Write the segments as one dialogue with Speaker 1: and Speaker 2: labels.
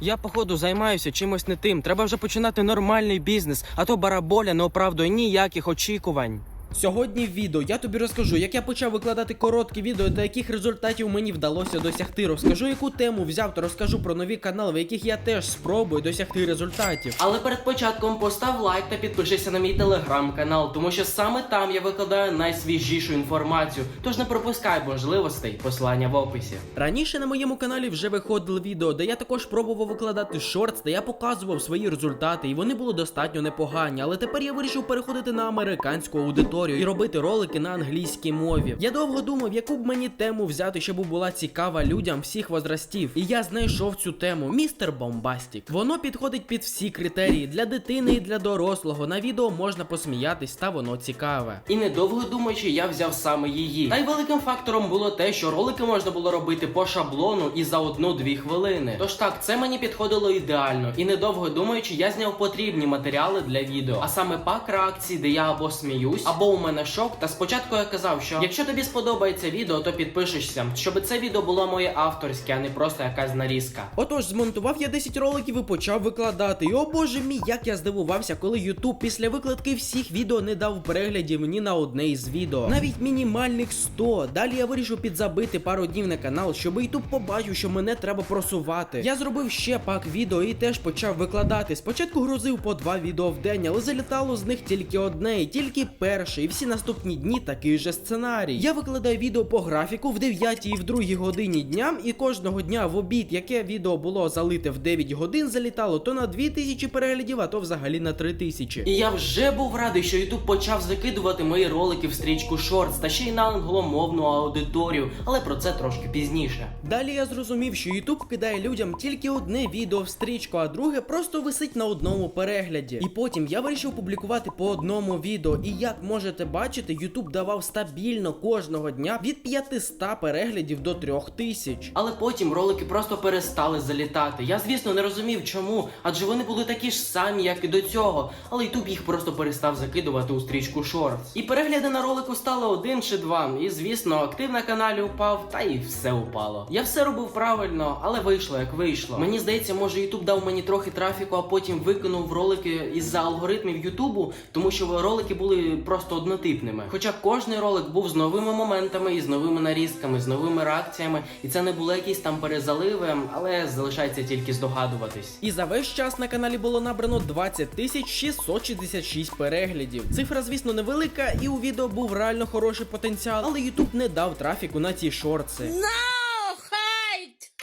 Speaker 1: Я, походу, займаюся чимось не тим. Треба вже починати нормальний бізнес, а то бараболя не оправдує ніяких очікувань. Сьогодні в відео я тобі розкажу, як я почав викладати короткі відео та яких результатів мені вдалося досягти. Розкажу, яку тему взяв, та розкажу про нові канали, в яких я теж спробую досягти результатів. Але перед початком постав лайк та підпишися на мій телеграм-канал, тому що саме там я викладаю найсвіжішу інформацію. Тож не пропускай можливостей, посилання в описі. Раніше на моєму каналі вже виходили відео, де я також пробував викладати шортс, де я показував свої результати, і вони були достатньо непогані. Але тепер я вирішив переходити на американську аудиторію і робити ролики на англійській мові. Я довго думав, яку б мені тему взяти, щоб була цікава людям всіх возрастів. І я знайшов цю тему містер Бомбастік. Воно підходить під всі критерії для дитини і для дорослого. На відео можна посміятись, та воно цікаве. І недовго думаючи, я взяв саме її. Найвеликим фактором було те, що ролики можна було робити по шаблону і за одну-дві хвилини. Тож так, це мені підходило ідеально. І недовго думаючи, я зняв потрібні матеріали для відео. А саме пак реакції, де я або сміюсь, або у мене шок. Та спочатку я казав, що якщо тобі сподобається відео, то підпишешся, щоб це відео було моє авторське, а не просто якась нарізка. Отож, змонтував я 10 роликів і почав викладати. І о боже мій, як я здивувався, коли YouTube після викладки всіх відео не дав переглядів ні на одне із відео. Навіть мінімальних 100. Далі я вирішив підзабити пару днів на канал, щоб YouTube побачив, що мене треба просувати. Я зробив ще пак відео і теж почав викладати. Спочатку грузив по два відео в день, але залітало з них тільки одне, і тільки перше, і всі наступні дні такий же сценарій. Я викладаю відео по графіку в 9 і в 2 годині дня, і кожного дня в обід, яке відео було залите в 9 годин, залітало то на 2000 переглядів, а то взагалі на 3000. І я вже був радий, що YouTube почав закидувати мої ролики в стрічку Shorts та ще й на англомовну аудиторію, але про це трошки пізніше. Далі я зрозумів, що YouTube кидає людям тільки одне відео в стрічку, а друге просто висить на одному перегляді. І потім я вирішив публікувати по одному відео. І як можете бачити, YouTube давав стабільно кожного дня від 500 переглядів до 3000. Але потім ролики просто перестали залітати. Я, звісно, не розумів чому, адже вони були такі ж самі, як і до цього. Але YouTube їх просто перестав закидувати у стрічку Shorts. І перегляди на ролику стало один чи два. І звісно, актив на каналі упав, та і все упало. Я все робив правильно, але вийшло як вийшло. Мені здається, може YouTube дав мені трохи трафіку, а потім викинув ролики із-за алгоритмів Ютубу, тому що ролики були просто однотипними. Хоча кожний ролик був з новими моментами і з новими нарізками, з новими реакціями, і це не було якісь там перезаливи, але залишається тільки здогадуватись. І за весь час на каналі було набрано 20 тисяч 666 переглядів. Цифра, звісно, невелика, і у відео був реально хороший потенціал, але YouTube не дав трафіку на ці шорти.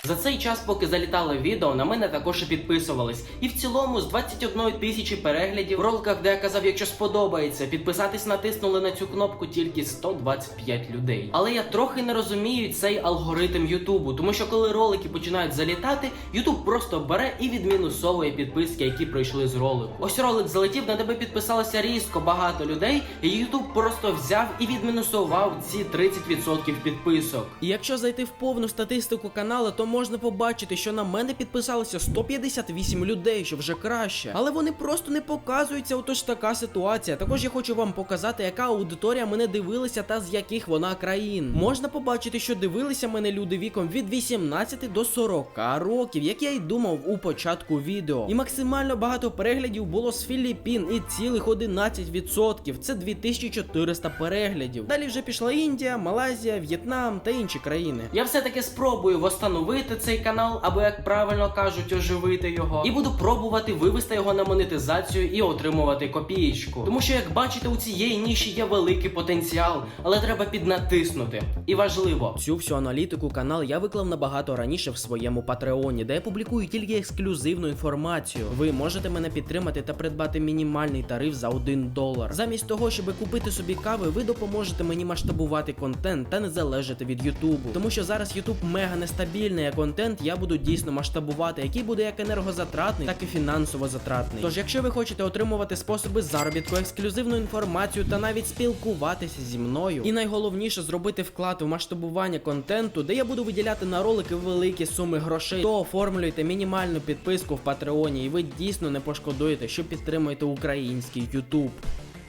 Speaker 1: За цей час, поки залітали відео, на мене також і підписувались. І в цілому з 21 тисячі переглядів в роликах, де я казав, якщо сподобається, підписатись натиснули на цю кнопку тільки 125 людей. Але я трохи не розумію цей алгоритм Ютубу, тому що коли ролики починають залітати, Ютуб просто бере і відмінусовує підписки, які пройшли з ролику. Ось ролик залетів, на тебе підписалося різко багато людей, і Ютуб просто взяв і відмінусував ці 30% підписок. І якщо зайти в повну статистику каналу, то можна побачити, що на мене підписалося 158 людей, що вже краще. Але вони просто не показуються, отож така ситуація. Також я хочу вам показати, яка аудиторія мене дивилася та з яких вона країн. Можна побачити, що дивилися мене люди віком від 18 до 40 років, як я й думав у початку відео. І максимально багато переглядів було з Філіппін і цілих 11%. Це 2400 переглядів. Далі вже пішла Індія, Малайзія, В'єтнам та інші країни. Я все-таки спробую восстановити цей канал, або як правильно кажуть, оживити його. І буду пробувати вивести його на монетизацію і отримувати копієчку. Тому що, як бачите, у цієї ніші є великий потенціал, але треба піднатиснути. І важливо, цю всю аналітику канал я виклав набагато раніше в своєму патреоні, де я публікую тільки ексклюзивну інформацію. Ви можете мене підтримати та придбати мінімальний тариф за 1 долар. Замість того, щоб купити собі кави, ви допоможете мені масштабувати контент та не залежати від Ютубу. Тому що зараз Ютуб мега нестабільний, а контент я буду дійсно масштабувати, який буде як енергозатратний, так і фінансово затратний. Тож, якщо ви хочете отримувати способи заробітку, ексклюзивну інформацію та навіть спілкуватися зі мною, і найголовніше зробити вклад в масштабування контенту, де я буду виділяти на ролики великі суми грошей, то оформлюйте мінімальну підписку в Патреоні, і ви дійсно не пошкодуєте, що підтримуєте український YouTube.